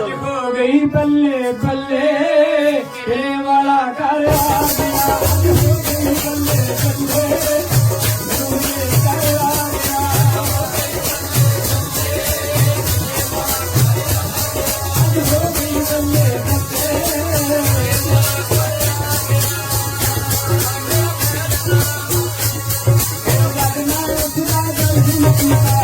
हो गई बल्ले बल्ले कर बल्ले बल्ले Thank you.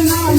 I'm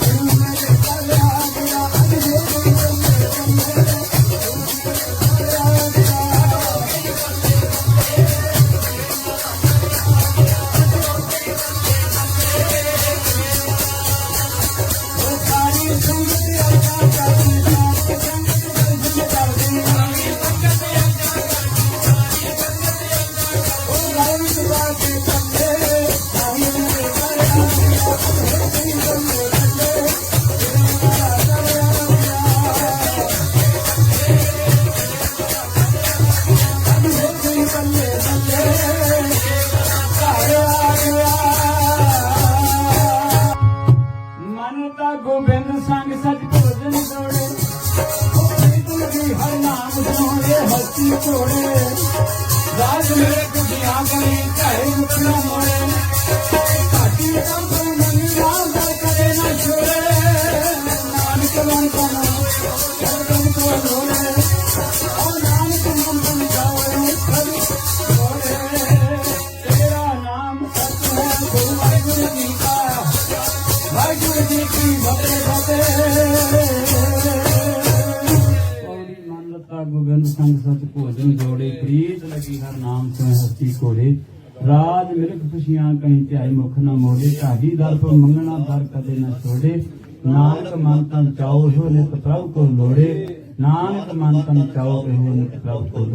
ਗੋਬਿੰਦ ਸੰਗ ਸੱਚ ਭੋਜਨ ਜੋੜੇ। ਹੋਈ ਤੁਲਗੀ ਹਰ ਨਾਮ ਜੋੜੇ ਹਸਤੀ ਤੋੜੇ। ਰਾਜ ਮੇਰੇ ਗੋਬਿੰਦ ਸੰਗ ਸਤ ਭੋਜਨ ਜੋੜੇ, ਪ੍ਰੀਤ ਲਗੀ ਹਰ ਨਾਮ ਤੋਂ ਹਸਤੀ ਕੋੜੇ ਰਾਜ ਮਿਲਕ ਖੁਸ਼ੀਆਂ ਕਹੀਂ ਧਿਆਈ ਮੁਖ ਨਾ ਮੋੜੇ, ਢਾਡੀ ਦਰ ਪਰ ਮੰਗਣਾ ਦਰ ਕਦੇ ਨਾ ਛੋੜੇ। ਨਾਨਕ ਮਨ ਤਨ ਚਾਉ ਹੋ ਨਿਤ ਪ੍ਰਭ ਕੋ ਲੋੜੇ। ਨਾਨਕ ਮਨ ਤਨ ਚਾਉ ਹੋ ਨਿਤ ਪ੍ਰਭ ਕੋ